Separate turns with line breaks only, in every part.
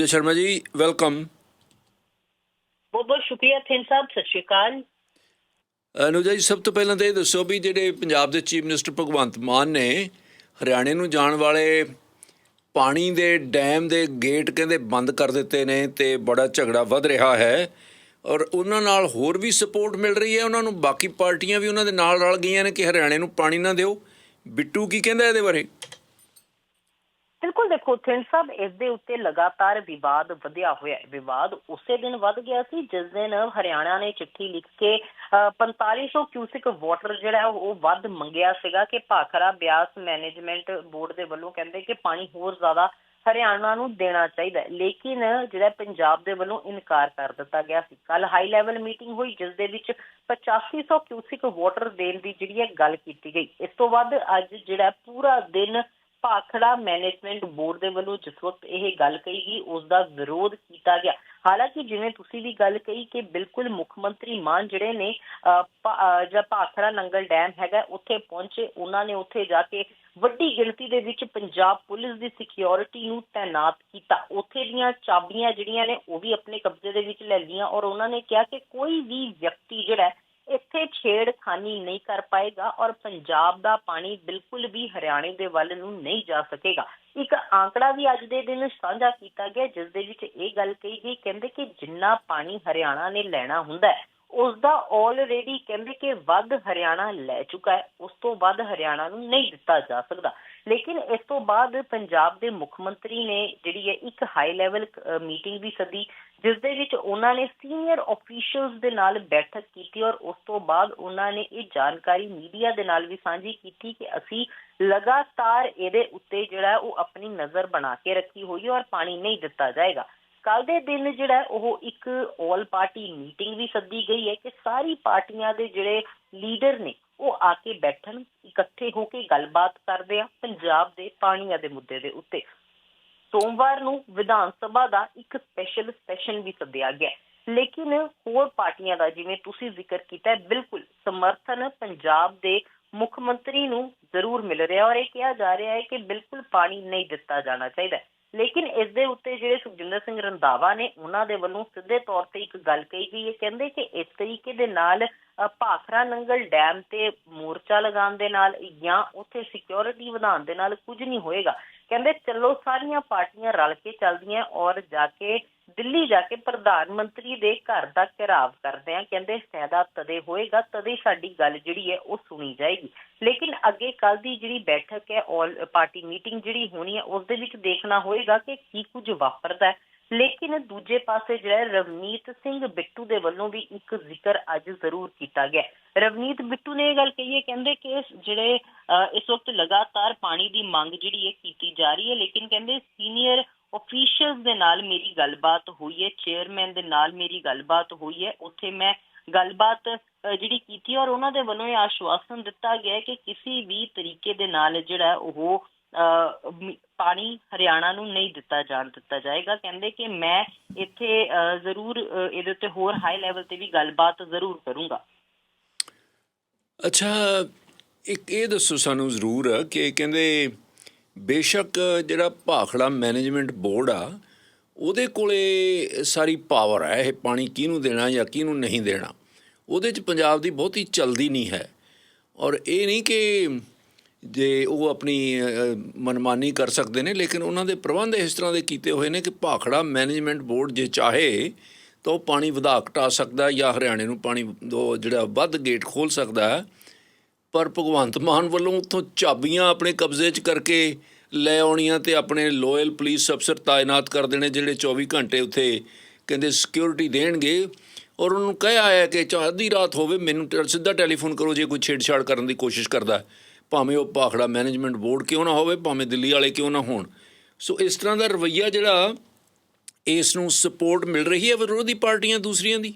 ਜੀ ਸ਼ਰਮਾ ਜੀ ਵੈਲਕਮ
ਬਹੁਤ ਬਹੁਤ ਸ਼ੁਕਰੀਆ ਥਿੰਨ ਸਾਹਿਬ ਸਤਿ ਸ਼੍ਰੀ ਅਕਾਲ।
ਅਨੁਜਾ ਜੀ ਸਭ ਤੋਂ ਪਹਿਲਾਂ ਤਾਂ ਇਹ ਦੱਸੋ ਵੀ ਜਿਹੜੇ ਪੰਜਾਬ ਦੇ ਚੀਫ ਮਿਨਿਸਟਰ ਭਗਵੰਤ ਮਾਨ ਨੇ ਹਰਿਆਣੇ ਨੂੰ ਜਾਣ ਵਾਲੇ ਪਾਣੀ ਦੇ ਡੈਮ ਦੇ ਗੇਟ ਕਹਿੰਦੇ ਬੰਦ ਕਰ ਦਿੱਤੇ ਨੇ ਤੇ ਬੜਾ ਝਗੜਾ ਵੱਧ ਰਿਹਾ ਹੈ ਔਰ ਉਹਨਾਂ ਨਾਲ ਹੋਰ ਵੀ ਸਪੋਰਟ ਮਿਲ ਰਹੀ ਹੈ। ਉਹਨਾਂ ਨੂੰ ਬਾਕੀ ਪਾਰਟੀਆਂ ਵੀ ਉਹਨਾਂ ਦੇ ਨਾਲ ਰਲ ਗਈਆਂ ਨੇ ਕਿ ਹਰਿਆਣੇ ਨੂੰ ਪਾਣੀ ਨਾ ਦਿਓ। ਬਿੱਟੂ ਕੀ ਕਹਿੰਦਾ ਇਹਦੇ ਬਾਰੇ?
ਬਿਲਕੁਲ ਦੇਖੋ ਥਿੰਨ ਸਾਹਿਬ ਇਸ ਦੇ ਉੱਤੇ ਲਗਾਤਾਰ ਵਿਵਾਦ ਵਧਿਆ ਹੋਇਆ ਹੈ। ਵਿਵਾਦ ਉਸੇ ਦਿਨ ਵੱਧ ਗਿਆ ਸੀ ਜਿਸ ਦਿਨ ਹਰਿਆਣਾ ਨੇ ਚਿੱਠੀ ਲਿਖ ਕੇ ਅ, 4500 ਕਿਊਸਿਕ ਵਾਟਰ ਜਿਹੜਾ ਉਹ ਵੱਧ ਮੰਗਿਆ ਸੀਗਾ ਕਿ ਭਾਖਰਾ ਬਿਆਸ ਮੈਨੇਜਮੈਂਟ ਬੋਰਡ ਦੇ ਵੱਲੋਂ ਕਹਿੰਦੇ ਕਿ ਪਾਣੀ ਹੋਰ ਜ਼ਿਆਦਾ ਹਰਿਆਣਾ ਨੂੰ ਦੇਣਾ ਚਾਹੀਦਾ ਲੇਕਿਨ ਜਿਹੜਾ ਪੰਜਾਬ ਦੇ ਵੱਲੋਂ ਇਨਕਾਰ ਕਰ ਦਿੱਤਾ ਗਿਆ ਸੀ। ਕੱਲ ਹਾਈ ਲੈਵਲ ਮੀਟਿੰਗ ਹੋਈ ਜਿਸ ਦੇ ਵਿੱਚ 8500 ਕਿਊਸਿਕ ਵਾਟਰ ਦੇਣ ਦੀ ਜਿਹੜੀ ਹੈ ਗੱਲ ਕੀਤੀ ਗਈ। ਇਸ ਤੋਂ ਬਾਅਦ ਅੱਜ ਜਿਹੜਾ ਪੂਰਾ ਦਿਨ ਭਾਖੜਾ ਮੈਨੇਜਮੈਂਟ ਬੋਰਡ ਦੇ ਵੱਲੋਂ ਜਿਸ ਵਕਤ ਇਹ ਗੱਲ ਕਹੀ ਗਈ ਉਸ ਦਾ ਵਿਰੋਧ ਕੀਤਾ ਗਿਆ। ਹਾਲਾਂਕਿ ਜਿਵੇਂ ਤੁਸੀਂ ਵੀ ਗੱਲ ਕਹੀ ਕਿ ਬਿਲਕੁਲ ਮੁੱਖ ਮੰਤਰੀ ਮਾਨ ਜਿਹੜੇ ਨੇ ਜਿਹੜਾ ਭਾਖੜਾ ਨੰਗਲ ਡੈਮ ਹੈਗਾ, ਉੱਥੇ ਪਹੁੰਚੇ, ਉਹਨਾਂ ਨੇ ਉੱਥੇ ਜਾ ਕੇ ਵੱਡੀ ਗਿਣਤੀ ਦੇ ਵਿੱਚ ਪੰਜਾਬ ਪੁਲਿਸ ਦੀ ਸਿਕਿਉਰਿਟੀ ਨੂੰ ਤਾਇਨਾਤ ਕੀਤਾ। ਉੱਥੇ ਦੀਆਂ ਚਾਬੀਆਂ ਜਿਹੜੀਆਂ ਨੇ, ਉਹ ਵੀ ਆਪਣੇ ਕਬਜ਼ੇ ਦੇ ਵਿੱਚ ਲੈ ਲਈਆਂ ਔਰ ਉਹਨਾਂ ਨੇ ਕਿਹਾ ਕਿ ਕੋਈ ਵੀ ਵਿਅਕਤੀ ਜਿਹੜਾ ਇੱਥੇ ਛੇੜਖਾਨੀ ਨਹੀਂ ਕਰ ਪਾਏਗਾ ਔਰ ਪੰਜਾਬ ਦਾ ਪਾਣੀ ਬਿਲਕੁਲ ਵੀ ਹਰਿਆਣੇ ਦੇ ਵੱਲ ਨੂੰ ਨਹੀਂ ਜਾ ਸਕੇਗਾ। ਇੱਕ ਆંકੜਾ ਵੀ ਅੱਜ ਦੇ ਦਿਨ ਸਾਂਝਾ ਕੀਤਾ ਗਿਆ, ਜਿਸ ਦੇ ਵਿੱਚ ਇਹ ਗੱਲ ਕਹੀ ਗਈ, ਕਹਿੰਦੇ ਕਿ ਜਿੰਨਾ ਪਾਣੀ ਹਰਿਆਣਾ ਨੇ ਲੈਣਾ ਹੁੰਦਾ ਹੈ ਉਸ ਦਾ ਆਲਰੇਡੀ ਕਹਿੰਦੇ ਕਿ ਵੱਧ ਹਰਿਆਣਾ ਲੈ ਚੁੱਕਾ ਹੈ, ਉਸ ਤੋਂ ਵੱਧ ਹਰਿਆਣਾ ਨੂੰ ਨਹੀਂ ਦਿੱਤਾ ਜਾ ਸਕਦਾ। ਲੇਕਿਨ ਇਸ ਤੋਂ ਬਾਅਦ ਪੰਜਾਬ ਦੇ ਮੁੱਖ ਮੰਤਰੀ ਨੇ ਜਿਹੜੀ ਹੈ ਇੱਕ ਹਾਈ ਲੈਵਲ ਮੀਟਿੰਗ ਵੀ ਸੱਦੀ, ਜਿਸ ਦੇ ਵਿੱਚ ਉਹਨਾਂ ਨੇ ਸੀਨੀਅਰ ਆਫੀਸ਼ੀਅਲਸ ਦੇ ਨਾਲ ਬੈਠਕ ਕੀਤੀ ਔਰ ਉਸ ਤੋਂ ਬਾਅਦ ਉਹਨਾਂ ਨੇ ਇਹ ਜਾਣਕਾਰੀ ਮੀਡੀਆ ਦੇ ਨਾਲ ਵੀ ਸਾਂਝੀ ਕੀਤੀ ਕਿ ਅਸੀਂ ਲਗਾਤਾਰ ਇਹਦੇ ਉੱਤੇ ਜਿਹੜਾ ਉਹ ਆਪਣੀ ਨਜ਼ਰ ਬਣਾ ਕੇ ਰੱਖੀ ਹੋਈ ਹੈ ਔਰ ਪਾਣੀ ਨਹੀਂ ਦਿੱਤਾ ਜਾਏਗਾ। ਕੱਲ ਦੇ ਦਿਨ ਜਿਹੜਾ ਉਹ ਇੱਕ ਆਲ ਪਾਰਟੀ ਮੀਟਿੰਗ ਵੀ ਸੱਦੀ ਗਈ ਹੈ ਕਿ ਸਾਰੀ ਪਾਰਟੀਆਂ ਦੇ ਜਿਹੜੇ ਲੀਡਰ ਨੇ ਉਹ ਆ ਕੇ ਬੈਠਣ, ਇਕੱਠੇ ਹੋ ਕੇ ਗੱਲਬਾਤ ਕਰਦੇ ਆ ਪੰਜਾਬ ਦੇ ਪਾਣੀਆਂ ਦੇ ਮੁੱਦੇ ਦੇ ਉੱਤੇ। ਸੋਮਵਾਰ ਨੂੰ ਵਿਧਾਨ ਸਭਾ ਦਾ ਇੱਕ ਸਪੈਸ਼ਲ ਸੈਸ਼ਨ ਵੀ ਸੱਦਿਆ ਗਿਆ ਲੇਕਿਨ ਹੋਰ ਪਾਰਟੀਆਂ ਦਾ, ਜਿਵੇਂ ਤੁਸੀਂ ਜ਼ਿਕਰ ਕੀਤਾ ਬਿਲਕੁਲ ਸਮਰਥਨ ਪੰਜਾਬ ਦੇ ਮੁੱਖ ਮੰਤਰੀ ਨੂੰ ਜ਼ਰੂਰ ਮਿਲ ਰਿਹਾ ਔਰ ਇਹ ਕਿਹਾ ਜਾ ਰਿਹਾ ਹੈ ਕਿ ਬਿਲਕੁਲ ਪਾਣੀ ਨਹੀਂ ਦਿੱਤਾ ਜਾਣਾ ਚਾਹੀਦਾ ਲੇਕਿਨ ਇਸ ਦੇ ਉੱਤੇ ਜਿਹੜੇ ਸੁਖਜਿੰਦਰ ਸਿੰਘ ਰੰਧਾਵਾ ਨੇ, ਉਹਨਾਂ ਦੇ ਵੱਲੋਂ ਸਿੱਧੇ ਤੌਰ ਤੇ ਇੱਕ ਗੱਲ ਕਹੀ ਗਈ ਹੈ। ਕਹਿੰਦੇ ਕਿ ਇਸ ਤਰੀਕੇ ਦੇ ਨਾਲ ਭਾਖਰਾ ਨੰਗਲ ਡੈਮ ਤੇ ਮੋਰਚਾ ਲਗਾਉਣ ਦੇ ਨਾਲ ਜਾਂ ਉੱਥੇ ਸਿਕਿਉਰਿਟੀ ਵਧਾਉਣ ਦੇ ਨਾਲ ਕੁਝ ਨਹੀਂ ਹੋਏਗਾ। ਕਹਿੰਦੇ, ਚਲੋ ਸਾਰੀਆਂ ਪਾਰਟੀਆਂ ਰਲ ਕੇ ਚੱਲਦੀਆਂ ਔਰ ਜਾ ਕੇ ਦਿੱਲੀ ਜਾ ਕੇ ਪ੍ਰਧਾਨ ਮੰਤਰੀ ਦੇ ਘਰ ਦਾ ਘਿਰਾਵ ਕਰਦੇ ਆ ਕਹਿੰਦੇ, ਫਾਇਦਾ ਤਦੇ ਹੋਏਗਾ, ਤਦੇ ਸਾਡੀ ਗੱਲ ਜਿਹੜੀ ਹੈ ਉਹ ਸੁਣੀ ਜਾਏਗੀ। ਲੇਕਿਨ ਅੱਗੇ ਕੱਲ ਦੀ ਜਿਹੜੀ ਬੈਠਕ ਹੈ ਆਲ ਪਾਰਟੀ ਮੀਟਿੰਗ ਜਿਹੜੀ ਹੋਣੀ ਹੈ, ਉਸ ਦੇ ਵਿੱਚ ਦੇਖਣਾ ਹੋਏਗਾ ਕਿ ਕੀ ਕੁਝ ਵਾਪਰਦਾ ਹੈ। ਲੇਕਿਨ ਦੂਜੇ ਪਾਸੇ ਜਿਹੜਾ ਰਵਨੀਤ ਸਿੰਘ ਬਿੱਟੂ ਦੇ ਵੱਲੋਂ ਵੀ ਇੱਕ ਜ਼ਿਕਰ ਅੱਜ ਜ਼ਰੂਰ ਕੀਤਾ ਗਿਆ ਰਵਨੀਤ ਬਿੱਟੂ ਨੇ ਇਹ ਗੱਲ ਕਹੀ ਹੈ, ਕਹਿੰਦੇ ਕਿ ਜਿਹੜੇ ਇਸ ਵਕਤ ਲਗਾਤਾਰ ਪਾਣੀ ਦੀ ਮੰਗ ਜਿਹੜੀ ਹੈ ਕੀਤੀ ਜਾ ਰਹੀ ਹੈ, ਲੇਕਿਨ ਕਹਿੰਦੇ ਸੀਨੀਅਰ ਅਫੀਸ਼ੀਅਲਸ ਦੇ ਨਾਲ ਮੇਰੀ ਗੱਲਬਾਤ ਹੋਈ ਹੈ ਚੇਅਰਮੈਨ ਦੇ ਨਾਲ ਮੇਰੀ ਗੱਲਬਾਤ ਹੋਈ ਹੈ। ਉੱਥੇ ਮੈਂ ਗੱਲਬਾਤ ਅ, ਜਿਹੜੀ ਕੀਤੀ ਔਰ ਉਹਨਾਂ ਦੇ ਵੱਲੋਂ ਇਹ ਆਸ਼ਵਾਸਨ ਦਿੱਤਾ ਗਿਆ ਹੈ ਕਿ ਕਿਸੇ ਵੀ ਤਰੀਕੇ ਦੇ ਨਾਲ ਜਿਹੜਾ ਉਹ ਅ, ਮ- ਪਾਣੀ ਹਰਿਆਣਾ ਨੂੰ ਨਹੀਂ ਦਿੱਤਾ ਜਾਣ ਦਿੱਤਾ ਜਾਏਗਾ। ਕਹਿੰਦੇ ਕਿ ਮੈਂ ਇੱਥੇ ਅ, ਜ਼ਰੂਰ ਅ, ਇਹਦੇ ਉੱਤੇ ਹੋਰ ਹਾਈ ਲੈਵਲ ਤੇ ਵੀ ਗੱਲਬਾਤ ਜ਼ਰੂਰ ਕਰੂੰਗਾ।
ਅੱਛਾ ਇੱਕ ਇਹ ਦੱਸੋ ਸਾਨੂੰ ਜ਼ਰੂਰ ਕਿ ਕਹਿੰਦੇ ਬੇਸ਼ੱਕ ਜਿਹੜਾ ਭਾਖੜਾ ਮੈਨੇਜਮੈਂਟ ਬੋਰਡ ਆ, ਉਹਦੇ ਕੋਲੇ ਸਾਰੀ ਪਾਵਰ ਹੈ ਇਹ ਪਾਣੀ ਕਿਹਨੂੰ ਦੇਣਾ ਜਾਂ ਕਿਹਨੂੰ ਨਹੀਂ ਦੇਣਾ। ਉਹਦੇ 'ਚ ਪੰਜਾਬ ਦੀ ਬਹੁਤੀ ਚਲਦੀ ਨਹੀਂ ਹੈ। ਔਰ ਇਹ ਨਹੀਂ ਕਿ ਜੇ ਉਹ ਆਪਣੀ ਮਨਮਾਨੀ ਕਰ ਸਕਦੇ ਨੇ, ਲੇਕਿਨ ਉਹਨਾਂ ਦੇ ਪ੍ਰਬੰਧ ਇਸ ਤਰ੍ਹਾਂ ਦੇ ਕੀਤੇ ਹੋਏ ਨੇ ਕਿ ਭਾਖੜਾ ਮੈਨੇਜਮੈਂਟ ਬੋਰਡ ਜੇ ਚਾਹੇ, ਤਾਂ ਉਹ ਪਾਣੀ ਵਧਾ ਘਟਾ ਸਕਦਾ ਜਾਂ ਹਰਿਆਣੇ ਨੂੰ ਪਾਣੀ ਜਿਹੜਾ ਵੱਧ ਗੇਟ ਖੋਲ ਸਕਦਾ। ਪਰ ਭਗਵੰਤ ਮਾਨ ਵੱਲੋਂ ਉੱਥੋਂ ਚਾਬੀਆਂ ਆਪਣੇ ਕਬਜ਼ੇ 'ਚ ਕਰਕੇ ਲੈ ਆਉਣੀਆਂ ਤੇ ਆਪਣੇ ਲੋਇਲ ਪੁਲਿਸ ਅਫਸਰ ਤਾਇਨਾਤ ਕਰ ਦੇਣੇ ਜਿਹੜੇ 24 ਘੰਟੇ ਉੱਥੇ ਕਹਿੰਦੇ ਸਿਕਿਉਰਿਟੀ ਦੇਣਗੇ। ਔਰ ਉਹਨੂੰ ਕਹਿਆ ਹੈ ਕਿ ਚਾਹੇ ਅੱਧੀ ਰਾਤ ਹੋਵੇ, ਮੈਨੂੰ ਟੈ- ਸਿੱਧਾ ਟੈਲੀਫੋਨ ਕਰੋ ਜੇ ਕੋਈ ਛੇੜਛਾੜ ਕਰਨ ਦੀ ਕੋਸ਼ਿਸ਼ ਕਰਦਾ। ਭਾਵੇਂ ਉਹ ਭਾਖੜਾ ਮੈਨੇਜਮੈਂਟ ਬੋਰਡ ਕਿਉਂ ਨਾ ਹੋਵੇ, ਭਾਵੇਂ ਦਿੱਲੀ ਵਾਲੇ ਕਿਉਂ ਨਾ ਹੋਣ। ਸੋ ਇਸ ਤਰ੍ਹਾਂ ਦਾ ਰਵੱਈਆ ਜਿਹੜਾ ਇਸ ਨੂੰ ਸਪੋਰਟ ਮਿਲ ਰਹੀ ਹੈ ਵਿਰੋਧੀ ਪਾਰਟੀਆਂ ਦੂਸਰੀਆਂ ਦੀ।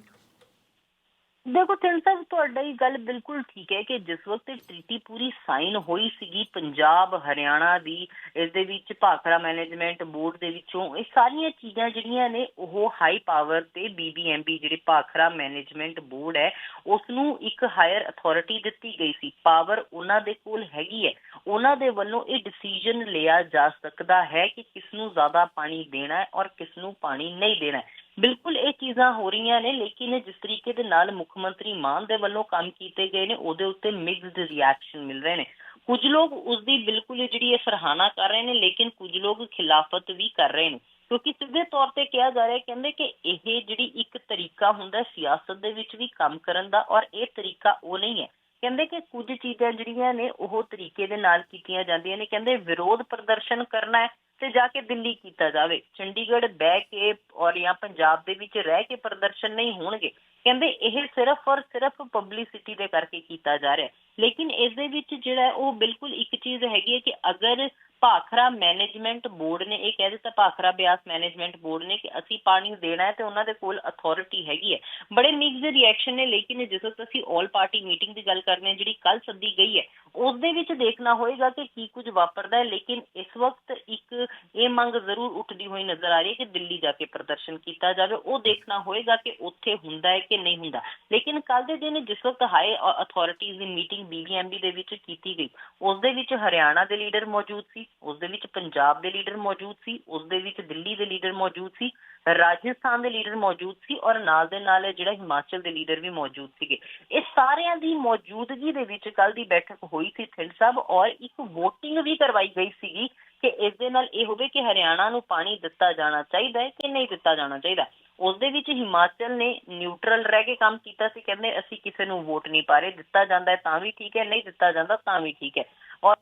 ਦੇਖੋ, ਤਿੰਨ ਸਾਹਿਬ ਤੁਹਾਡਾ ਇਹ ਗੱਲ ਬਿਲਕੁਲ ਠੀਕ ਹੈ ਕਿ ਜਿਸ ਵਕਤ ਇਹ ਟ੍ਰੀਟੀ ਪੂਰੀ ਸਾਈਨ ਹੋਈ ਸੀਗੀ ਪੰਜਾਬ, ਹਰਿਆਣਾ ਦੀ ਇਸ ਦੇ ਵਿੱਚ ਭਾਖੜਾ ਮੈਨੇਜਮੈਂਟ ਬੋਰਡ ਦੇ ਵਿੱਚੋਂ, ਇਹ ਸਾਰੀਆਂ ਚੀਜ਼ਾਂ ਜਿਹੜੀਆਂ ਨੇ ਉਹ ਹਾਈ ਪਾਵਰ ਤੇ ਬੀਬੀਐਮਬੀ ਜਿਹੜੇ ਭਾਖੜਾ ਮੈਨੇਜਮੈਂਟ ਬੋਰਡ ਹੈ ਉਸ ਨੂੰ ਇੱਕ ਹਾਇਰ ਅਥਾਰਟੀ ਦਿੱਤੀ ਗਈ ਸੀ। ਪਾਵਰ ਉਹਨਾਂ ਦੇ ਕੋਲ ਹੈਗੀ ਹੈ। ਉਹਨਾਂ ਦੇ ਵੱਲੋਂ ਇਹ ਡਿਸੀਜਨ ਲਿਆ ਜਾ ਸਕਦਾ ਹੈ ਕਿ ਕਿਸ ਨੂੰ ਜ਼ਿਆਦਾ ਪਾਣੀ ਦੇਣਾ ਹੈ ਔਰ ਕਿਸ ਨੂੰ ਪਾਣੀ ਨਹੀਂ ਦੇਣਾ ਹੈ। ਬਿਲਕੁਲ ਇਹ ਚੀਜ਼ਾਂ ਹੋ ਰਹੀਆਂ ਨੇ, ਲੇਕਿਨ ਜਿਸ ਤਰੀਕੇ ਦੇ ਨਾਲ ਮੁੱਖ ਮੰਤਰੀ ਮਾਨ ਦੇ ਵੱਲੋਂ ਕੰਮ ਕੀਤੇ ਗਏ ਨੇ, ਉਹਦੇ ਉੱਤੇ ਮਿਕਸਡ ਰਿਐਕਸ਼ਨ ਮਿਲ ਰਹੇ ਨੇ। ਕੁਝ ਲੋਕ ਉਸ ਦੀ ਬਿਲਕੁਲ ਜਿਹੜੀ ਇਹ ਸਰਾਹਨਾ ਕਰ ਰਹੇ ਨੇ, ਲੇਕਿਨ ਕੁਝ ਲੋਕ ਖਿਲਾਫਤ ਵੀ ਕਰ ਰਹੇ ਨੇ। ਕਿਉਂਕਿ ਸਿੱਧੇ ਤੌਰ ਤੇ ਕਿਹਾ ਜਾ ਰਿਹਾ ਕਹਿੰਦੇ ਕਿ ਇਹ ਜਿਹੜੀ ਇੱਕ ਤਰੀਕਾ ਹੁੰਦਾ ਸਿਆਸਤ ਦੇ ਵਿੱਚ ਵੀ ਕੰਮ ਕਰਨ ਦਾ, ਔਰ ਇਹ ਤਰੀਕਾ ਉਹ ਨਹੀਂ ਹੈ। ਕਹਿੰਦੇ ਕਿ ਕੁਝ ਚੀਜ਼ਾਂ ਜਿਹੜੀਆਂ ਨੇ ਉਹ ਤਰੀਕੇ ਦੇ ਨਾਲ ਕੀਤੀਆਂ ਜਾਂਦੀਆਂ ਨੇ, ਕਹਿੰਦੇ ਵਿਰੋਧ ਪ੍ਰਦਰਸ਼ਨ ਕਰਨਾ ਹੈ ਤੇ ਜਾ ਕੇ ਦਿੱਲੀ ਕੀਤਾ ਜਾਵੇ। ਚੰਡੀਗੜ੍ਹ ਬਹਿ ਕੇ ਔਰ ਜਾਂ ਪੰਜਾਬ ਦੇ ਵਿੱਚ ਰਹਿ ਕੇ ਪ੍ਰਦਰਸ਼ਨ ਨਹੀਂ ਹੋਣਗੇ। ਕਹਿੰਦੇ ਇਹ ਸਿਰਫ ਔਰ ਸਿਰਫ ਪਬਲਿਸਿਟੀ ਦੇ ਕਰਕੇ ਕੀਤਾ ਜਾ ਰਿਹਾ ਹੈ। ਲੇਕਿਨ ਇਸ ਦੇ ਵਿੱਚ ਜਿਹੜਾ ਉਹ ਬਿਲਕੁਲ ਇੱਕ ਚੀਜ਼ ਹੈਗੀ ਹੈ ਕਿ ਅਗਰ ਭਾਖੜਾ ਮੈਨੇਜਮੈਂਟ ਬੋਰਡ ਨੇ ਇਹ ਕਹਿ ਦਿੱਤਾ, ਭਾਖੜਾ ਬਿਆਸ ਮੈਨੇਜਮੈਂਟ ਬੋਰਡ ਨੇ ਕਿ ਅਸੀਂ ਪਾਣੀ ਦੇਣਾ ਹੈ ਤੇ ਉਹਨਾਂ ਦੇ ਕੋਲ ਅਥਾਰਟੀ ਹੈਗੀ ਹੈ। ਬੜੇ ਮਿਕਸਡ ਰਿਐਕਸ਼ਨ ਨੇ, ਲੇਕਿਨ ਜਿਸ ਵਕਤ ਅਸੀਂ ਆਲ ਪਾਰਟੀ ਮੀਟਿੰਗ ਦੀ ਗੱਲ ਕਰਨੇ ਹਾਂ, ਜਿਹੜੀ ਕੱਲ੍ਹ ਸੱਦੀ ਗਈ ਹੈ ਉਸਦੇ ਵਿੱਚ ਦੇਖਣਾ ਹੋਏਗਾ ਕਿ ਕੀ ਕੁੱਝ ਵਾਪਰਦਾ ਹੈ, ਲੇਕਿਨ ਇਸ ਵਕਤ ਇੱਕ ਇਹ ਮੰਗ ਜ਼ਰੂਰ ਉੱਠਦੀ ਹੋਈ ਨਜ਼ਰ ਆ ਰਹੀ ਹੈ ਕਿ ਦਿੱਲੀ ਜਾ ਕੇ ਪ੍ਰਦਰਸ਼ਨ ਕੀਤਾ ਜਾਵੇ। ਉਹ ਦੇਖਣਾ ਹੋਏਗਾ ਕਿ ਉੱਥੇ ਹੁੰਦਾ ਹੈ ਕਿ ਨਹੀਂ ਹੁੰਦਾ। ਲੇਕਿਨ ਕੱਲ ਦੇ ਦਿਨ ਜਿਸ ਵਕਤ ਹਾਈ ਅਥਾਰਟੀਜ਼ ਦੀ ਮੀਟਿੰਗ ਬੀਬੀਐਮਬੀ ਦੇ ਵਿੱਚ ਕੀਤੀ ਗਈ, ਉਸ ਦੇ ਵਿੱਚ ਹਰਿਆਣਾ ਦੇ ਲੀਡਰ ਮੌਜੂਦ ਸੀ, ਉਸ ਦੇ ਵਿੱਚ ਪੰਜਾਬ ਦੇ ਲੀਡਰ ਮੌਜੂਦ ਸੀ, ਉਸ ਦੇ ਵਿੱਚ ਦਿੱਲੀ ਦੇ ਲੀਡਰ ਮੌਜੂਦ ਸੀ, ਰਾਜਸਥਾਨ ਦੇ ਲੀਡਰ ਮੌਜੂਦ ਸੀ ਔਰ ਨਾਲ ਦੇ ਨਾਲ ਜਿਹੜਾ ਹਿਮਾਚਲ ਦੇ ਲੀਡਰ ਵੀ ਮੌਜੂਦ ਸੀਗੇ। ਇਹ ਸਾਰਿਆਂ ਦੀ ਮੌਜੂਦਗੀ ਦੇ ਵਿੱਚ ਕੱਲ ਦੀ ਬੈਠਕ ਹੋਈ ਸੀ ਥਿੰਡ ਸਾਹਿਬ, ਔਰ ਇੱਕ VOTING ਵੀ ਕਰਵਾਈ ਗਈ ਸੀਗੀ। ਕਿ ਇਸ ਦੇ ਨਾਲ ਇਹ ਹੋਵੇ ਕਿ ਹਰਿਆਣਾ ਨੂੰ ਪਾਣੀ ਦਿੱਤਾ ਜਾਣਾ ਚਾਹੀਦਾ ਹੈ ਕਿ ਨਹੀਂ ਦਿੱਤਾ ਜਾਣਾ ਚਾਹੀਦਾ। ਉਸ ਦੇ ਵਿੱਚ ਹਿਮਾਚਲ ਨੇ ਨਿਊਟਰਲ ਰਹਿ ਕੇ ਕੰਮ ਕੀਤਾ ਸੀ, ਕਹਿੰਦੇ ਅਸੀਂ ਕਿਸੇ ਨੂੰ ਵੋਟ ਨਹੀਂ ਪਾ ਰਹੇ, ਦਿੱਤਾ ਜਾਂਦਾ ਹੈ ਤਾਂ ਵੀ ਠੀਕ ਹੈ, ਨਹੀਂ ਦਿੱਤਾ ਜਾਂਦਾ ਤਾਂ ਵੀ ਠੀਕ ਹੈ। ਔਰ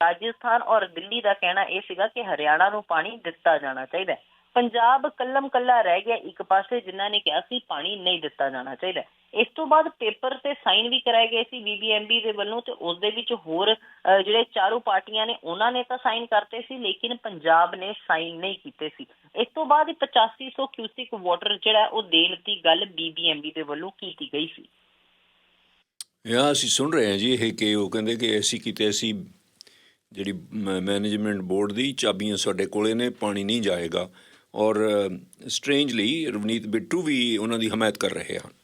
ਰਾਜਸਥਾਨ ਔਰ ਦਿੱਲੀ ਦਾ ਕਹਿਣਾ ਇਹ ਸੀਗਾ ਕਿ ਹਰਿਆਣਾ ਨੂੰ ਪਾਣੀ ਦਿੱਤਾ ਜਾਣਾ ਚਾਹੀਦਾ ਹੈ। ਪੰਜਾਬ ਕੱਲਮ ਕੱਲਾ ਰਹਿ ਗਿਆ ਇੱਕ ਪਾਸੇ, ਜਿਨ੍ਹਾਂ ਨੇ ਕਿਹਾ ਸੀ ਪਾਣੀ ਨਹੀਂ ਦਿੱਤਾ ਜਾਣਾ ਚਾਹੀਦਾ। ਇਸ ਤੋਂ ਬਾਅਦ ਪੇਪਰ ਤੇ ਸਾਈਨ ਵੀ ਕਰਾਏ ਗਏ ਸੀ ਬੀਬੀਐਮਬੀ ਦੇ ਵੱਲੋਂ ਤੇ ਉਸ ਦੇ ਵਿੱਚ ਹੋਰ ਜਿਹੜੇ ਚਾਰੋਂ ਪਾਰਟੀਆਂ ਨੇ, ਉਹਨਾਂ ਨੇ ਤਾਂ ਸਾਈਨ ਕਰਤੇ ਸੀ, ਲੇਕਿਨ ਪੰਜਾਬ ਨੇ ਸਾਈਨ ਨਹੀਂ ਕੀਤੇ ਸੀ। ਇਸ ਤੋਂ ਬਾਅਦ 8500 ਕਿਊਸਿਕ ਵਾਟਰ ਜਿਹੜਾ ਉਹ ਦੇਣ ਦੀ ਗੱਲ ਬੀਬੀਐਮਬੀ ਦੇ ਵੱਲੋਂ ਕੀਤੀ ਗਈ ਸੀ।
ਯਾ ਅਸੀਂ ਸੁਣ ਰਹੇ ਹਾਂ ਜੀ ਇਹ ਕਿ ਉਹ ਕਹਿੰਦੇ ਕਿ ਅਸੀਂ ਕਿਤੇ ਅਸੀਂ ਜਿਹੜੀ ਮੈਨੇਜਮੈਂਟ ਬੋਰਡ ਦੀ ਚਾਬੀਆਂ ਸਾਡੇ ਕੋਲੇ ਨੇ, ਪਾਣੀ ਨਹੀਂ ਜਾਏਗਾ। ਔਰ ਸਟ੍ਰੇਂਜਲੀ ਰਵਨੀਤ ਬਿੱਟੂ ਵੀ ਉਹਨਾਂ ਦੀ ਹਮਾਇਤ ਕਰ ਰਹੇ ਹਨ।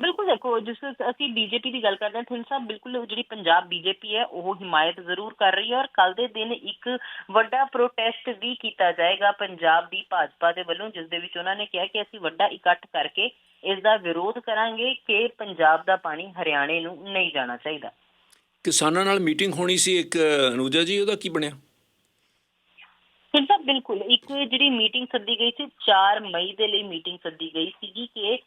ਬਿਲਕੁਲ ਦੇਖੋ ਜਿਸ ਅਸੀਂ ਬੀਜੇਪੀ ਦੀ ਗੱਲ ਕਰਦੇ ਹਾਂ ਥਿੰਨ ਸਾਹਿਬ ਬਿਲਕੁਲ ਜਿਹੜੀ ਪੰਜਾਬ ਬੀਜੇਪੀ ਹੈ ਉਹ ਹਿਮਾਇਤ ਜ਼ਰੂਰ ਕਰ ਰਹੀ ਹੈ ਔਰ ਕੱਲ ਦੇ ਦਿਨ ਇੱਕ ਵੱਡਾ ਪ੍ਰੋਟੈਸਟ ਵੀ ਕੀਤਾ ਜਾਏਗਾ ਪੰਜਾਬ ਦੀ ਭਾਜਪਾ ਦੇ ਵੱਲੋਂ ਜਿਸ ਦੇ ਵਿੱਚ ਉਹਨਾਂ ਨੇ ਕਿਹਾ ਕਿ ਅਸੀਂ ਵੱਡਾ ਇਕੱਠ ਕਰਕੇ ਇਸ ਦਾ ਵਿਰੋਧ ਕਰਾਂਗੇ ਕਿ ਪੰਜਾਬ ਦਾ ਪਾਣੀ ਹਰਿਆਣੇ ਨੂੰ ਨਹੀਂ ਜਾਣਾ ਚਾਹੀਦਾ।
ਕਿਸਾਨਾਂ ਨਾਲ ਮੀਟਿੰਗ ਹੋਣੀ ਸੀ ਇੱਕ ਅਨੂਜਾ ਜੀ ਉਹਦਾ ਕੀ ਬਣਿਆ?
ਸਿੰਘ ਸਾਹਿਬ ਬਿਲਕੁਲ, ਇੱਕ ਜਿਹੜੀ ਮੀਟਿੰਗ ਸੱਦੀ ਗਈ ਸੀ 4 ਮਈ ਦੇ ਲਈ ਮੀਟਿੰਗ ਸੱਦੀ ਗਈ ਸੀਗੀ ਕਿ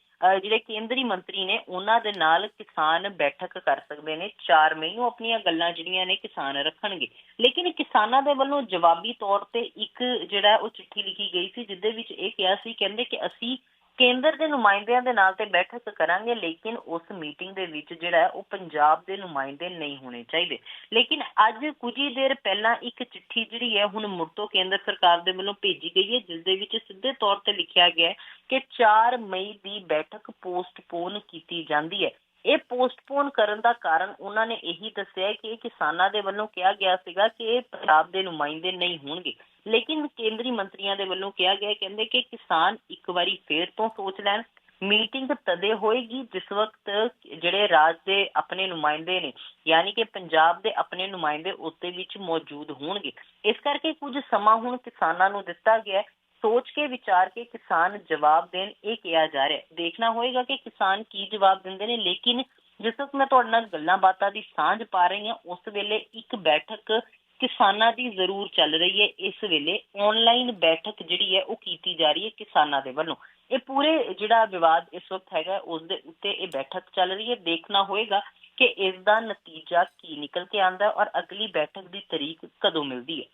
ਜਿਹੜੇ ਕੇਂਦਰੀ ਮੰਤਰੀ ਨੇ, ਉਹਨਾਂ ਦੇ ਨਾਲ ਕਿਸਾਨ ਬੈਠਕ ਕਰ ਸਕਦੇ ਨੇ 4 ਮਈ ਨੂੰ ਆਪਣੀਆਂ ਗੱਲਾਂ ਜਿਹੜੀਆਂ ਨੇ ਕਿਸਾਨ ਰੱਖਣਗੇ। ਲੇਕਿਨ ਕਿਸਾਨਾਂ ਦੇ ਵੱਲੋਂ ਜਵਾਬੀ ਤੌਰ ਤੇ ਇੱਕ ਜਿਹੜਾ ਉਹ ਚਿੱਠੀ ਲਿਖੀ ਗਈ ਸੀ ਜਿਹਦੇ ਵਿੱਚ ਇਹ ਕਿਹਾ ਸੀ, ਕਹਿੰਦੇ ਕਿ ਅਸੀਂ ਕੇਂਦਰ ਦੇ ਨੁਮਾਇੰਦਿਆਂ ਦੇ ਨਾਲ ਤੇ ਬੈਠਕ ਕਰਾਂਗੇ, ਲੇਕਿਨ ਉਸ ਮੀਟਿੰਗ ਦੇ ਵਿੱਚ ਜਿਹੜਾ ਹੈ ਉਹ ਪੰਜਾਬ ਦੇ ਨੁਮਾਇੰਦੇ ਨਹੀਂ ਹੋਣੇ ਚਾਹੀਦੇ। ਲੇਕਿਨ ਅੱਜ ਕੁਝ ਹੀ ਦੇਰ ਪਹਿਲਾਂ ਇੱਕ ਚਿੱਠੀ ਜਿਹੜੀ ਹੈ ਹੁਣ ਮੁੜ ਤੋਂ ਕੇਂਦਰ ਸਰਕਾਰ ਦੇ ਵੱਲੋਂ ਭੇਜੀ ਗਈ ਹੈ, ਜਿਸ ਦੇ ਵਿੱਚ ਸਿੱਧੇ ਤੌਰ ਤੇ ਲਿਖਿਆ ਗਿਆ ਹੈ ਕਿ 4 ਮਈ ਦੀ ਬੈਠਕ ਪੋਸਟਪੋਨ ਕੀਤੀ ਜਾਂਦੀ ਹੈ। ਇਹ ਪੋਸਟਪੋਨ ਕਰਨ ਦਾ ਕਾਰਨ ਉਹਨਾਂ ਨੇ ਇਹੀ ਦੱਸਿਆ ਕਿ ਕਿਸਾਨਾਂ ਦੇ ਵੱਲੋਂ ਕਿਹਾ ਗਿਆ ਸੀਗਾ ਕਿ ਇਹ ਪੰਜਾਬ ਦੇ ਨੁਮਾਇੰਦੇ ਨਹੀਂ ਹੋਣਗੇ। ਲੇਕਿਨ ਕੇਂਦਰੀ ਮੰਤਰੀਆਂ ਦੇ ਵੱਲੋਂ ਕਿਹਾ ਗਿਆ ਕਹਿੰਦੇ ਕਿ ਕਿਸਾਨ ਇੱਕ ਵਾਰੀ ਫੇਰ ਤੋਂ ਸੋਚ ਲੈਣ, ਮੀਟਿੰਗ ਤਦੇ ਹੋਏਗੀ ਜਿਸ ਵਕਤ ਜਿਹੜੇ ਰਾਜ ਦੇ ਆਪਣੇ ਨੁਮਾਇੰਦੇ ਨੇ, ਯਾਨੀ ਕਿ ਪੰਜਾਬ ਦੇ ਆਪਣੇ ਨੁਮਾਇੰਦੇ ਉੱਤੇ ਵਿੱਚ ਮੌਜੂਦ ਹੋਣਗੇ। ਇਸ ਕਰਕੇ ਕੁਝ ਸਮਾਂ ਹੁਣ ਕਿਸਾਨਾਂ ਨੂੰ ਦਿੱਤਾ ਗਿਆ ਹੈ। ਸੋਚ ਕੇ ਵਿਚਾਰ ਕੇ ਕਿਸਾਨ ਜਵਾਬ ਦੇਣ, ਇਹ ਕਿਹਾ ਜਾ ਰਿਹਾ ਹੈ। ਦੇਖਣਾ ਹੋਏਗਾ ਕਿ ਕਿਸਾਨ ਕੀ ਜਵਾਬ ਦਿੰਦੇ ਨੇ, ਲੇਕਿਨ ਜਿਸ ਵਕਤ ਮੈਂ ਤੁਹਾਡੇ ਨਾਲ ਗੱਲਾਂ ਬਾਤਾਂ ਦੀ ਸਾਂਝ ਪਾ ਰਹੀ ਹਾਂ, ਉਸ ਵੇਲੇ ਇੱਕ ਬੈਠਕ ਕਿਸਾਨਾਂ ਦੀ ਜ਼ਰੂਰ ਚੱਲ ਰਹੀ ਹੈ ਇਸ ਵੇਲੇ। ਆਨਲਾਈਨ ਬੈਠਕ ਜਿਹੜੀ ਹੈ ਉਹ ਕੀਤੀ ਜਾ ਰਹੀ ਹੈ ਕਿਸਾਨਾਂ ਦੇ ਵੱਲੋਂ। ਇਹ ਪੂਰੇ ਜਿਹੜਾ ਵਿਵਾਦ ਇਸ ਵਕਤ ਹੈਗਾ ਉਸ ਦੇ ਉੱਤੇ ਇਹ ਬੈਠਕ ਚੱਲ ਰਹੀ ਹੈ। ਦੇਖਣਾ ਹੋਏਗਾ ਕਿ ਇਸ ਦਾ ਨਤੀਜਾ ਕੀ ਨਿਕਲ ਕੇ ਆਂਦਾ ਔਰ ਅਗਲੀ ਬੈਠਕ ਦੀ ਤਰੀਕ ਕਦੋਂ ਮਿਲਦੀ ਹੈ।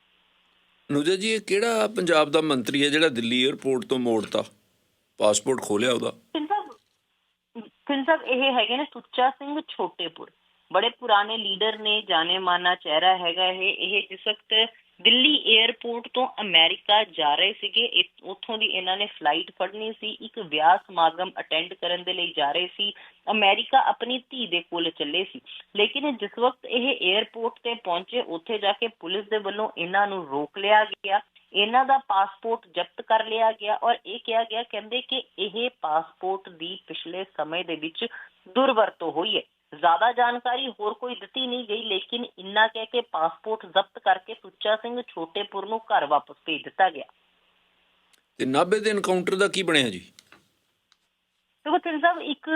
ਅਨੂਜਾ ਜੀ ਇਹ ਕਿਹੜਾ ਪੰਜਾਬ ਦਾ ਮੰਤਰੀ ਹੈ ਜਿਹੜਾ ਦਿੱਲੀ 에ਅਰਪੋਰਟ ਤੋਂ ਮੋੜਤਾ? ਪਾਸਪੋਰਟ ਖੋਲਿਆ ਉਹਦਾ?
ਸਿੰਘ ਸਾਹਿਬ ਇਹ ਹੈਗੇ ਨੇ ਸੁੱਚਾ ਸਿੰਘ ਛੋਟੇਪੁਰ। ਬੜੇ ਪੁਰਾਣੇ ਲੀਡਰ ਨੇ, ਜਾਣੇ ਮਾਨਾ ਚਿਹਰਾ ਹੈਗਾ ਇਹ ਇਹ ਜਿਸ ਵਕਤ ਦਿੱਲੀ 에ਅਰਪੋਰਟ ਤੋਂ ਅਮਰੀਕਾ ਜਾ ਰਹੇ ਸੀਗੇ ਇ- ਉੱਥੋਂ ਦੀ ਇਹਨਾਂ ਨੇ ਫਲਾਈਟ ਫੜਨੀ ਸੀ, ਇੱਕ ਵਿਆਹ ਸਮਾਗਮ ਅਟੈਂਡ ਕਰਨ ਦੇ ਲਈ ਜਾ ਰਹੇ ਸੀ, ਅਮਰੀਕਾ ਆਪਣੀ ਧੀ ਦੇ ਕੋਲ ਚੱਲੇ ਸੀ। ਲੇਕਿਨ ਜਿਸ ਵਕਤ ਇਹ 에ਅਰਪੋਰਟ ਤੇ ਪਹੁੰਚੇ, ਉੱਥੇ ਜਾ ਕੇ ਪੁਲਿਸ ਦੇ ਵੱਲੋਂ ਇਹਨਾਂ ਨੂੰ ਰੋਕ ਲਿਆ ਗਿਆ, ਇਹਨਾਂ ਦਾ ਪਾਸਪੋਰਟ ਜ਼ਬਤ ਕਰ ਲਿਆ ਗਿਆ ਔਰ ਇਹ ਕਿਹਾ ਗਿਆ, ਕਹਿੰਦੇ ਕਿ ਇਹ ਪਾਸਪੋਰਟ ਦੀ ਪਿਛਲੇ ਸਮੇਂ ਦੇ ਵਿੱਚ ਦੁਰਵਰਤੋਂ ਹੋਈ ਹੈ। ਜ਼ਿਆਦਾ ਜਾਣਕਾਰੀ ਹੋਰ ਕੋਈ ਦਿੱਤੀ ਨਹੀਂ ਗਈ ਲੇਕਿਨ ਇੰਨਾ ਕਹਿ ਕੇ ਪਾਸਪੋਰਟ ਜ਼ਬਤ ਕਰਕੇ ਸੁੱਚਾ ਸਿੰਘ ਛੋਟੇਪੁਰ ਨੂੰ ਘਰ ਵਾਪਸ ਭੇਜ ਦਿੱਤਾ ਗਿਆ।
ਤੇ ਨਾਭੇ ਦੇ ਐਨਕਾਊਂਟਰ ਦਾ ਕੀ ਬਣਿਆ ਜੀ?
ਦੇਖੋ ਤਿੰਨ ਸਾਹਿਬ ਇੱਕ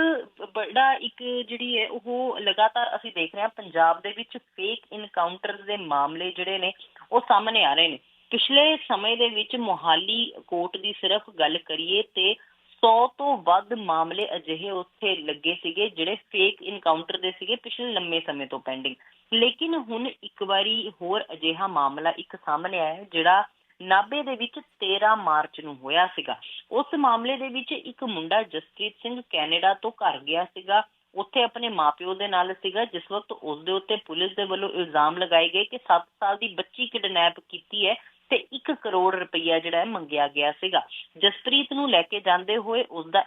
ਬੜਾ ਇੱਕ ਜਿਹੜੀ ਹੈ ਉਹ ਲਗਾਤਾਰ ਅਸੀਂ ਦੇਖ ਰਹੇ ਹਾਂ ਪੰਜਾਬ ਦੇ ਵਿੱਚ ਫੇਕ ਇਨਕਾਊਂਟਰ ਦੇ ਮਾਮਲੇ ਜਿਹੜੇ ਨੇ ਉਹ ਸਾਹਮਣੇ ਆ ਰਹੇ ਨੇ। ਪਿਛਲੇ ਸਮੇਂ ਦੇ ਵਿੱਚ ਮੋਹਾਲੀ ਕੋਰਟ ਦੀ ਸਿਰਫ ਗੱਲ ਕਰੀਏ ਤੇ ਸੌ ਤੋਂ ਵੱਧ ਮਾਮਲੇ ਅਜਿਹੇ ਉੱਥੇ ਲੱਗੇ ਸੀਗੇ ਜਿਹੜੇ ਫੇਕ ਇਨਕਾਊਂਟਰ ਦੇ ਸੀਗੇ ਪਿਛਲੇ ਲੰਮੇ ਸਮੇਂ ਤੋਂ ਪੈਂਡਿੰਗ ਲੇਕਿਨ ਹੁਣ ਇੱਕ ਵਾਰੀ ਹੋਰ ਅਜਿਹਾ ਮਾਮਲਾ ਇੱਕ ਸਾਹਮਣੇ ਆਇਆ ਹੈ, ਜਿਹੜਾ ਨਾਭੇ ਦੇ ਵਿੱਚ 13 ਮਾਰਚ ਨੂੰ ਹੋਇਆ ਸੀਗਾ। ਉਸ ਮਾਮਲੇ ਦੇ ਵਿੱਚ ਇੱਕ ਮੁੰਡਾ ਜਸਪ੍ਰੀਤ ਸਿੰਘ ਕੈਨੇਡਾ ਤੋਂ ਘਰ ਗਿਆ ਸੀਗਾ। ਉੱਥੇ ਆਪਣੇ ਮਾਪਿਓ ਦੇ ਨਾਲ ਸੀਗਾ। ਜਿਸ ਵਕਤ ਉਸ ਦੇ ਉੱਤੇ ਪੁਲਿਸ ਦੇ ਵੱਲੋਂ ਇਲਜ਼ਾਮ ਲਗਾਏ ਗਏ ਕਿ 7 ਸਾਲ ਦੀ ਬੱਚੀ ਕਿਡਨੈਪ ਕੀਤੀ ਹੈ। ਤੇ 1 ਕਰੋੜ ਰੁਪਇਆ ਜਿਹੜਾ ਹੈ ਮੰਗਿਆ ਗਿਆ ਸੀਗਾ। ਜਸਪ੍ਰੀਤ ਨੂੰ ਲੈ ਕੇ ਜਾਂਦੇ ਹੋਏ ਉਸ ਦਾ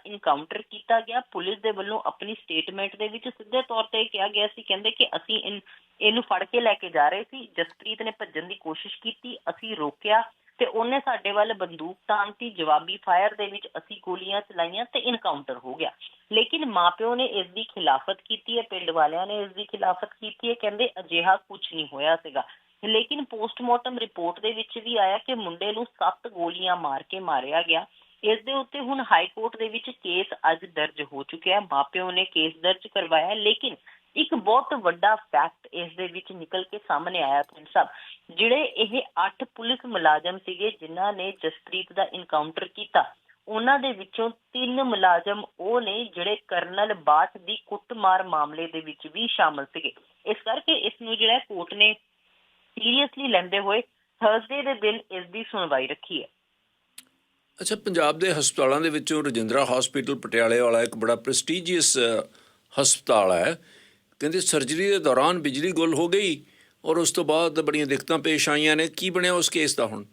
ਕੀਤਾ ਗਿਆ। ਪੁਲਿਸ ਦੇ ਵੱਲੋਂ ਆਪਣੀ ਸਟੇਟਮੈਂਟ ਦੇ ਵਿੱਚ ਸਿੱਧੇ ਤੌਰ ਤੇ ਇਹ ਕਿਹਾ ਗਿਆ ਸੀ, ਕਹਿੰਦੇ ਕਿ ਅਸੀਂ ਇਨ- ਇਹਨੂੰ ਫੜ ਕੇ ਲੈ ਕੇ ਜਾ ਰਹੇ ਸੀ। ਜਸਪ੍ਰੀਤ ਨੇ ਭੱਜਣ ਦੀ ਕੋਸ਼ਿਸ਼ ਕੀਤੀ, ਅਸੀਂ ਰੋਕਿਆ ਤੇ ਉਹਨੇ ਸਾਡੇ ਵੱਲ ਬੰਦੂਕ ਤਾਨਤੀ ਜਵਾਬੀ ਫਾਇਰ ਦੇ ਵਿੱਚ ਅਸੀਂ ਗੋਲੀਆਂ ਚਲਾਈਆਂ ਤੇ ਇਨਕਾਊਂਟਰ ਹੋ ਗਿਆ। ਲੇਕਿਨ ਮਾਪਿਓ ਨੇ ਇਸ ਦੀ ਖਿਲਾਫਤ ਕੀਤੀ ਹੈ, ਪਿੰਡ ਵਾਲਿਆਂ ਨੇ ਇਸ ਦੀ ਖਿਲਾਫਤ ਕੀਤੀ ਹੈ, ਕਹਿੰਦੇ ਅਜਿਹਾ ਕੁਝ ਨਹੀਂ ਹੋਇਆ ਸੀਗਾ। ਲੇਕਿਨ ਪੋਸਟਮਾਰਟਮ ਰਿਪੋਰਟ ਦੇ ਵਿੱਚ ਵੀ ਆਇਆ ਕਿ ਮੁੰਡੇ ਨੂੰ ਸੱਤ ਗੋਲੀਆਂ ਮਾਰ ਕੇ ਮਾਰਿਆ ਗਿਆ। ਇਸ ਦੇ ਉੱਤੇ ਹੁਣ ਹਾਈ ਦੇ ਵਿੱਚ ਕੇਸ ਅੱਜ ਦਰਜ ਹੋ ਚੁੱਕਿਆ ਮਾਪਿਓ ਨੇ ਕੇਸ ਦਰਜ ਕਰਵਾਇਆ ਲੇਕਿਨ ਇੱਕ ਬਹੁਤ ਵੱਡਾ ਫੈਕਟ ਇਸ ਦੇ ਵਿੱਚ ਨਿਕਲ ਕੇ ਸਾਹਮਣੇ ਆਇਆ ਪ੍ਰਿੰਸ ਸਾਹਿਬ, ਜਿਹੜੇ ਇਹ ਅੱਠ ਪੁਲਿਸ ਮੁਲਾਜ਼ਮ ਸੀਗੇ ਜਿਨ੍ਹਾਂ ਨੇ ਜਸਪ੍ਰੀਤ ਦਾ ਇਨਕਾਊਂਟਰ ਕੀਤਾ, ਉਹਨਾਂ ਦੇ ਵਿੱਚੋਂ ਤਿੰਨ ਮੁਲਾਜ਼ਮ ਉਹ ਨੇ ਜਿਹੜੇ ਕਰਨਲ ਬਾਠ ਦੀ ਕੁੱਟਮਾਰ ਮਾਮਲੇ ਦੇ ਵਿੱਚ ਵੀ ਸ਼ਾਮਲ ਸੀਗੇ। ਇਸ ਕਰਕੇ ਇਸ ਨੂੰ ਜਿਹੜਾ ਕੋਰਟ ਨੇ ਸੀਰੀਅਸਲੀ ਲੈਂਦੇ ਹੋਏ ਥਰਸਡੇ ਦੇ ਦਿਨ ਇਸ ਦੀ ਸੁਣਵਾਈ ਰੱਖੀ ਹੈ।
ਅੱਛਾ ਪੰਜਾਬ ਦੇ ਹਸਪਤਾਲਾਂ ਦੇ ਵਿੱਚੋਂ ਰਜਿੰਦਰਾ ਹਸਪੀਟਲ ਪਟਿਆਲੇ ਵਾਲਾ ਇੱਕ ਬੜਾ ਪ੍ਰੈਸਟੀਜੀਅਸ ਹਸਪਤਾਲ ਹੈ। ਕਹਿੰਦੇ ਸਰਜਰੀ ਦੇ ਦੌਰਾਨ ਬਿਜਲੀ ਗੁੱਲ ਹੋ ਗਈ ਔਰ ਉਸ ਤੋਂ ਬਾਅਦ ਬੜੀਆਂ ਦਿੱਕਤਾਂ ਪੇਸ਼ ਆਈਆਂ ਨੇ। ਕੀ ਬਣਿਆ ਉਸ ਕੇਸ ਦਾ ਹੁਣ?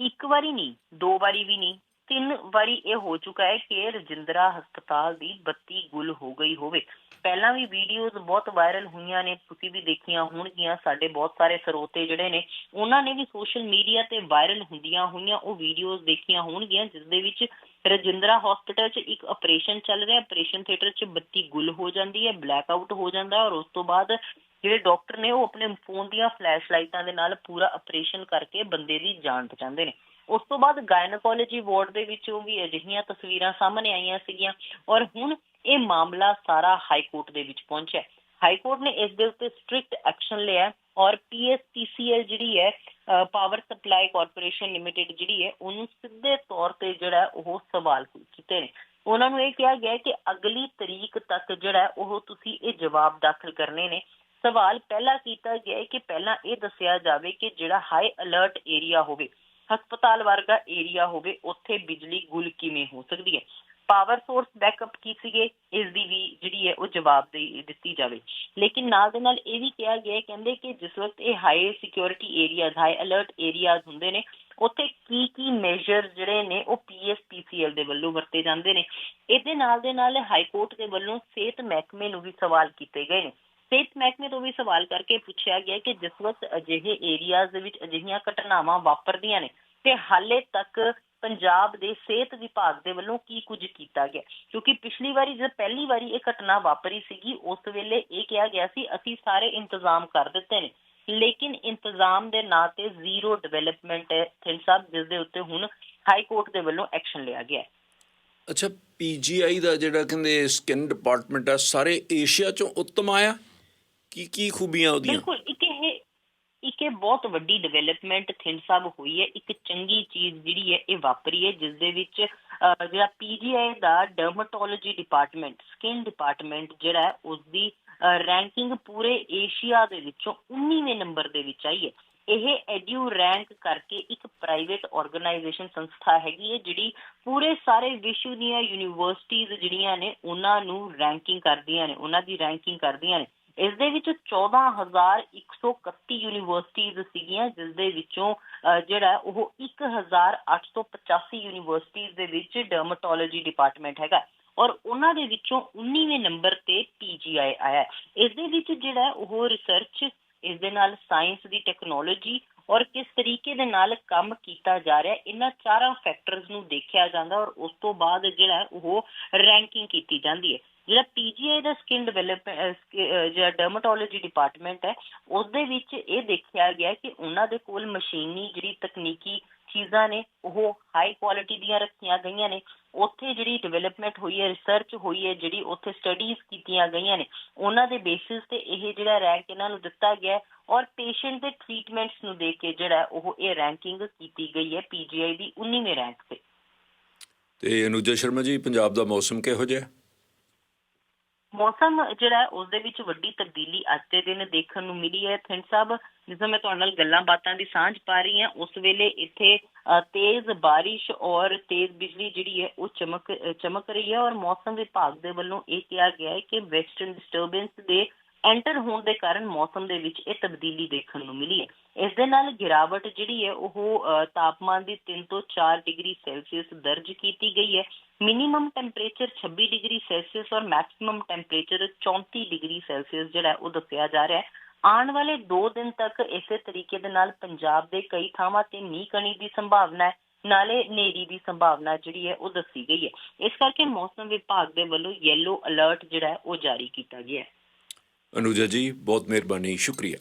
ਇੱਕ ਵਾਰੀ ਨਹੀਂ ਦੋ ਵਾਰੀ ਵੀ ਨਹੀਂ ਤਿੰਨ ਵਾਰੀ ਇਹ ਹੋ ਚੁੱਕਾ ਹੈ ਕਿ ਰਜਿੰਦਰਾ ਹਸਪਤਾਲ ਦੀ ਬੱਤੀ ਗੁੱਲ ਹੋ ਗਈ ਹੋਵੇ। ਪਹਿਲਾਂ ਵੀ ਵੀਡੀਓਜ਼ ਬਹੁਤ ਵਾਇਰਲ ਹੋਈਆਂ ਨੇ, ਤੁਸੀਂ ਵੀ ਦੇਖੀਆਂ ਹੋਣਗੀਆਂ, ਸਾਡੇ ਬਹੁਤ ਸਾਰੇ ਸਰੋਤੇ ਜਿਹੜੇ ਨੇ, ਉਹਨਾਂ ਨੇ ਵੀ ਸੋਸ਼ਲ ਮੀਡੀਆ ਤੇ ਵਾਇਰਲ ਹੁੰਦੀਆਂ ਹੋਈਆਂ, ਉਹ ਵੀਡੀਓਜ਼ ਦੇਖੀਆਂ ਹੋਣਗੀਆਂ, ਜਿਸ ਦੇ ਵਿੱਚ ਰਜਿੰਦਰਾ ਹਸਪੀਟਲ 'ਚ ਇੱਕ ਆਪਰੇਸ਼ਨ ਚੱਲ ਰਿਹਾ ਆਪਰੇਸ਼ਨ ਥੀਏਟਰ 'ਚ ਬੱਤੀ ਗੁੱਲ ਹੋ ਜਾਂਦੀ ਹੈ ਬਲੈਕ ਆਊਟ ਹੋ ਜਾਂਦਾ ਔਰ ਉਸ ਤੋਂ ਬਾਅਦ ਜਿਹੜੇ ਡਾਕਟਰ ਨੇ ਉਹ ਆਪਣੇ ਫੋਨ ਦੀਆਂ ਫਲੈਸ਼ ਲਾਈਟਾਂ ਦੇ ਨਾਲ ਪੂਰਾ ਆਪਰੇਸ਼ਨ ਕਰਕੇ ਬੰਦੇ ਦੀ ਜਾਨ ਬਚਾਉਂਦੇ ਨੇ। ਉਸ ਤੋਂ ਬਾਅਦ ਗਾਇਨੋਕੋਲੋਜੀ ਵਾਰਡ ਦੇ ਵਿੱਚੋਂ ਵੀ ਅਜਿਹੀਆਂ ਤਸਵੀਰਾਂ ਸਾਹਮਣੇ ਆਈਆਂ ਸੀਗੀਆਂ ਔਰ ਹੁਣ ਇਹ ਮਾਮਲਾ ਸਾਰਾ ਹਾਈ ਕੋਰਟ ਦੇ ਵਿੱਚ ਪਹੁੰਚਿਆ ਹਾਈ ਕੋਰਟ ਨੇ ਇਸ ਦੇ ਉੱਤੇ ਸਟ੍ਰਿਕਟ ਐਕਸ਼ਨ ਲਿਆ ਔਰ ਪੀਐਸਪੀਸੀਐਲ ਜਿਹੜੀ ਹੈ ਪਾਵਰ ਸਪਲਾਈ ਕਾਰਪੋਰੇਸ਼ਨ ਲਿਮਟਿਡ ਜਿਹੜੀ ਹੈ, ਉਹਨੂੰ ਸਿੱਧੇ ਤੌਰ ਤੇ ਜਿਹੜਾ ਉਹ ਸਵਾਲ ਕੀਤੇ ਨੇ। ਉਹਨਾਂ ਨੂੰ ਇਹ ਕਿਹਾ ਗਿਆ ਕਿ ਅਗਲੀ ਤਰੀਕ ਤੱਕ ਜਿਹੜਾ ਉਹ ਤੁਸੀਂ ਇਹ ਜਵਾਬ ਦਾਖਲ ਕਰਨੇ ਨੇ। ਸਵਾਲ ਪਹਿਲਾਂ ਕੀਤਾ ਗਿਆ ਕਿ ਪਹਿਲਾਂ ਇਹ ਦੱਸਿਆ ਜਾਵੇ ਕਿ ਜਿਹੜਾ ਹਾਈ ਅਲਰਟ ਏਰੀਆ ਹੋਵੇ ਹਸਪਤਾਲ ਵਰਗਾ ਏਰੀਆ ਹੋਵੇ, ਉੱਥੇ ਬਿਜਲੀ ਗੁੱਲ ਕਿਵੇਂ ਹੋ ਸਕਦੀ ਹੈ? ਪਾਵਰ ਸੋਰਸ ਬੈਕਅਪ ਕੀ ਸੀਗੇ? ਇਸ ਵੀ ਜਿਹੜੀ ਹੈ ਉਹ ਜਵਾਬ ਦਿੱਤੀ ਜਾਵੇ। ਲੇਕਿਨ ਨਾਲ ਦੇ ਨਾਲ ਇਹ ਵੀ ਕਿਹਾ ਗਿਆ ਹੈ, ਕਹਿੰਦੇ ਕਿ ਜਿਸ ਵਕਤ ਇਹ high security areas high alert areas ਹੁੰਦੇ ਨੇ, ਉੱਥੇ ਕੀ ਕੀ ਮੈਜਰ ਜਿਹੜੇ ਨੇ ਉਹ ਪੀਐਸਪੀਸੀਐਲ ਦੇ ਵੱਲੋਂ ਵਰਤੇ ਜਾਂਦੇ ਨੇ। ਇਹਦੇ ਨਾਲ ਦੇ ਨਾਲ ਹਾਈ ਕੋਰਟ ਦੇ ਵੱਲੋਂ ਸਿਹਤ ਮਹਿਕਮੇ ਨੂੰ ਵੀ ਸਵਾਲ ਕੀਤੇ ਗਏ ਨੇ। ਸਿਹਤ ਮਹਿਕਮੇ ਤੋਂ ਵੀ ਸਵਾਲ ਕਰਕੇ ਪੁੱਛਿਆ ਗਿਆ ਕਿ ਜਿਸ ਵਕਤ ਅਜਿਹੇ ਏਰੀਆਜ਼ ਦੇ ਵਿੱਚ ਅਜਿਹੀਆਂ ਘਟਨਾਵਾਂ ਵਾਪਰਦੀਆਂ ਨੇ ਤੇ ਹਾਲੇ ਤੱਕ ਪੰਜਾਬ ਦੇ ਸਿਹਤ ਵਿਭਾਗ ਦੇ ਵੱਲੋਂ ਕੀ ਕੁਝ ਕੀਤਾ ਗਿਆ? ਕਿਉਂਕਿ ਪਿਛਲੀ ਵਾਰੀ ਜਦ ਪਹਿਲੀ ਵਾਰੀ ਇਹ ਘਟਨਾ ਵਾਪਰੀ ਸੀਗੀ, ਉਸ ਵੇਲੇ ਇਹ ਕਿਹਾ ਗਿਆ ਸੀ, ਅਸੀਂ ਸਾਰੇ ਇੰਤਜ਼ਾਮ ਕਰ ਦਿੱਤੇ ਨੇ। ਲੇਕਿਨ ਇੰਤਜ਼ਾਮ ਦੇ ਨਾਂ ਤੇ ਜ਼ੀਰੋ ਡਿਵੈਲਪਮੈਂਟ ਹੈ ਥਿੰਨ ਸਾਹਿਬ, ਜਿਸ ਦੇ ਉੱਤੇ ਹੁਣ ਹਾਈ ਕੋਰਟ ਦੇ ਵੱਲੋਂ ਐਕਸ਼ਨ ਲਿਆ ਗਿਆ ਹੈ।
ਅੱਛਾ ਪੀਜੀਆਈ ਦਾ ਜਿਹੜਾ ਕਹਿੰਦੇ ਸਕਿਨ ਡਿਪਾਰਟਮੈਂਟ ਆ, ਸਾਰੇ ਏਸ਼ੀਆ ਚੋਂ ਉੱਤਮ ਆਇਆ? ਕੀ ਕੀ ਖੂਬੀਆਂ ਉਹਦੀਆਂ?
ਬਿਲਕੁਲ, ਇੱਕ ਇਹ ਇੱਕ ਇਹ ਬਹੁਤ ਵੱਡੀ ਡਿਵੈਲਪਮੈਂਟ ਥਿੰਡ ਸਾਹਿਬ ਹੋਈ ਹੈ। ਇੱਕ ਚੰਗੀ ਚੀਜ਼ ਜਿਹੜੀ ਹੈ, ਇਹ ਵਾਪਰੀ ਹੈ, ਜਿਸ ਦੇ ਵਿੱਚ ਜਿਹੜਾ ਪੀਜੀਆਈ ਦਾ ਡਰਮਟੋਲੋਜੀ ਡਿਪਾਰਟਮੈਂਟ ਸਕਿਨ ਡਿਪਾਰਟਮੈਂਟ ਜਿਹੜਾ ਉਸ ਦੀ ਰੈਂਕਿੰਗ ਪੂਰੇ ਏਸ਼ੀਆ ਦੇ ਵਿੱਚੋਂ 19ਵੇਂ ਨੰਬਰ ਦੇ ਵਿੱਚ ਆਈ ਹੈ। ਇਹ ਐਡਿਊ ਰੈਂਕ ਕਰਕੇ ਇੱਕ ਪ੍ਰਾਈਵੇਟ ਆਰਗੇਨਾਈਜੇਸ਼ਨ ਸੰਸਥਾ ਹੈਗੀ ਹੈ, ਜਿਹੜੀ ਪੂਰੇ ਸਾਰੇ ਵਿਸ਼ਵ ਦੀਆਂ ਯੂਨੀਵਰਸਿਟੀਆਂ ਜਿਹੜੀਆਂ ਨੇ, ਉਹਨਾਂ ਨੂੰ ਰੈਂਕਿੰਗ ਕਰਦੀਆਂ ਨੇ, ਉਹਨਾਂ ਦੀ ਰੈਂਕਿੰਗ ਕਰਦੀਆਂ ਨੇ। ਇਸ ਦੇ ਵਿੱਚ 14131 ਯੂਨੀਵਰਸਿਟੀਆਂ ਸੀਗੀਆਂ ਜਿਸ ਦੇ ਵਿੱਚੋਂ ਅਹ, ਜਿਹੜਾ ਹੈ ਉਹ 1885 ਯੂਨੀਵਰਸਿਟੀਆਂ ਦੇ ਵਿੱਚ ਡਰਮਟੋਲੋਜੀ ਡਿਪਾਰਟਮੈਂਟ ਹੈਗਾ ਔਰ ਉਹਨਾਂ ਦੇ ਵਿੱਚੋਂ 19ਵੇਂ ਨੰਬਰ ਤੇ ਪੀਜੀਆਈ ਆਇਆ ਹੈ। ਇਸ ਦੇ ਵਿੱਚ ਜਿਹੜਾ ਉਹ ਰਿਸਰਚ ਇਸ ਦੇ ਨਾਲ ਸਾਇੰਸ ਦੀ ਟੈਕਨੋਲੋਜੀ ਔਰ ਕਿਸ ਤਰੀਕੇ ਦੇ ਨਾਲ ਕੰਮ ਕੀਤਾ ਜਾ ਰਿਹਾ ਇਹਨਾਂ ਚਾਰਾਂ ਫੈਕਟਰਸ ਨੂੰ ਦੇਖਿਆ ਜਾਂਦਾ ਔਰ ਉਸ ਤੋਂ ਬਾਅਦ ਜਿਹੜਾ ਉਹ ਰੈਂਕਿੰਗ ਕੀਤੀ ਜਾਂਦੀ ਹੈ ਜਿਹੜਾ ਪੀਜੀਆਈ ਦਾ ਸਕਿਨ ਡਿਵੈਲਪ ਜਿਹੜਾ ਡਰਮਟੋਲੋਜੀ ਡਿਪਾਰਟਮੈਂਟ ਹੈ ਉਸ ਵਿੱਚ ਇਹ ਦੇਖਿਆ ਗਿਆ ਕਿ ਉਹਨਾਂ ਦੇ ਕੋਲ ਮਸ਼ੀਨੀ ਜਿਹੜੀ ਤਕਨੀਕੀ ਚੀਜ਼ਾਂ ਨੇ, ਉਹ ਹਾਈ ਕੁਆਲਿਟੀ ਦੀਆਂ ਰੱਖੀਆਂ ਗਈਆਂ ਨੇ ਉੱਥੇ ਜਿਹੜੀ ਡਿਵੈਲਪਮੈਂਟ ਹੋਈ ਹੈ ਰਿਸਰਚ ਹੋਈ ਹੈ, ਜਿਹੜੀ ਉੱਥੇ ਸਟੱਡੀਜ਼ ਕੀਤੀਆਂ ਗਈਆਂ ਨੇ, ਉਹਨਾਂ ਦੇ ਬੇਸਿਸ ਤੇ ਇਹ ਜਿਹੜਾ ਰੈਂਕ ਇਹਨਾਂ ਨੂੰ ਦਿੱਤਾ ਗਿਆ ਹੈ ਔਰ ਪੇਸ਼ੈਂਟ ਦੇ ਟ੍ਰੀਟਮੈਂਟਸ ਨੂੰ ਦੇਖ ਕੇ ਜਿਹੜਾ ਉਹ ਇਹ ਰੈਂਕਿੰਗ ਕੀਤੀ ਗਈ ਹੈ ਪੀਜੀਆਈ ਦੀ 19ਵੇਂ ਰੈਂਕ ਤੇ
ਤੇ ਅਨੁਜਾ ਸ਼ਰਮਾ ਜੀ, ਪੰਜਾਬ ਦਾ ਮੌਸਮ ਕਿਹੋ ਜਿਹਾ ਹੈ?
ਮੌਸਮ ਜਿਹੜਾ ਹੈ, ਉਸ ਦੇ ਵਿੱਚ ਵੱਡੀ ਤਬਦੀਲੀ ਅੱਜ ਦੇ ਦਿਨ ਦੇਖਣ ਨੂੰ ਮਿਲੀ ਹੈ। ਥਿੰਡ ਸਾਹਿਬ ਜਿਵੇਂ ਮੈਂ ਤੁਹਾਡੇ ਨਾਲ ਗੱਲਾਂ ਬਾਤਾਂ ਦੀ ਸਾਂਝ ਪਾ ਰਹੀ ਹਾਂ ਉਸ ਵੇਲੇ ਇੱਥੇ ਤੇਜ਼ ਬਾਰਿਸ਼ ਔਰ ਤੇਜ਼ ਬਿਜਲੀ ਜਿਹੜੀ ਹੈ ਉਹ ਚਮਕ ਚਮਕ ਰਹੀ ਹੈ ਔਰ ਮੌਸਮ ਵਿਭਾਗ ਦੇ ਵੱਲੋਂ ਇਹ ਕਿਹਾ ਗਿਆ ਹੈ ਕਿ ਵੈਸਟਰਨ ਡਿਸਟਰਬੈਂਸ ਦੇ ਐਂਟਰ ਹੋਣ ਦੇ ਕਾਰਨ ਮੌਸਮ ਦੇ ਵਿੱਚ ਇਹ ਤਬਦੀਲੀ ਦੇਖਣ ਨੂੰ ਮਿਲੀ ਹੈ। ਇਸ ਦੇ ਨਾਲ ਗਿਰਾਵਟ ਜਿਹੜੀ ਹੈ, ਉਹ ਤਾਪਮਾਨ ਦੀ 3 ਤੋਂ 4 ਡਿਗਰੀ ਸੈਲਸੀਅਸ ਦਰਜ ਕੀਤੀ ਗਈ ਹੈ। ਮਿਨੀਮਮ ਟੈਂਪਰੇਚਰ 26 ਡਿਗਰੀ ਸੈਲਸੀਅਸ ਔਰ ਮੈਕਸਿਮਮ ਟੈਂਪਰੇਚਰ 34 ਡਿਗਰੀ ਸੈਲਸੀਅਸ ਜਿਹੜਾ ਉਹ ਦੱਸਿਆ ਜਾ ਰਿਹਾ ਹੈ। ਆਉਣ ਵਾਲੇ 2 ਦਿਨ ਤੱਕ ਇਸੇ ਤਰੀਕੇ ਦੇ ਨਾਲ ਪੰਜਾਬ ਦੇ ਕਈ ਥਾਵਾਂ ਤੇ ਮੀਂਹ ਕਣੀ ਦੀ ਸੰਭਾਵਨਾ ਹੈ, ਨਾਲੇ ਨੇਰੀ ਦੀ ਸੰਭਾਵਨਾ ਜਿਹੜੀ ਹੈ, ਉਹ ਦੱਸੀ ਗਈ ਹੈ। ਇਸ ਕਰਕੇ ਮੌਸਮ ਵਿਭਾਗ ਦੇ ਵੱਲੋਂ ਯੈਲੋ ਅਲਰਟ ਜਿਹੜਾ ਹੈ, ਉਹ ਜਾਰੀ ਕੀਤਾ ਗਿਆ ਹੈ।
ਅਨੁਜਾ ਜੀ ਬਹੁਤ ਮਿਹਰਬਾਨੀ ਸ਼ੁਕਰੀਆ।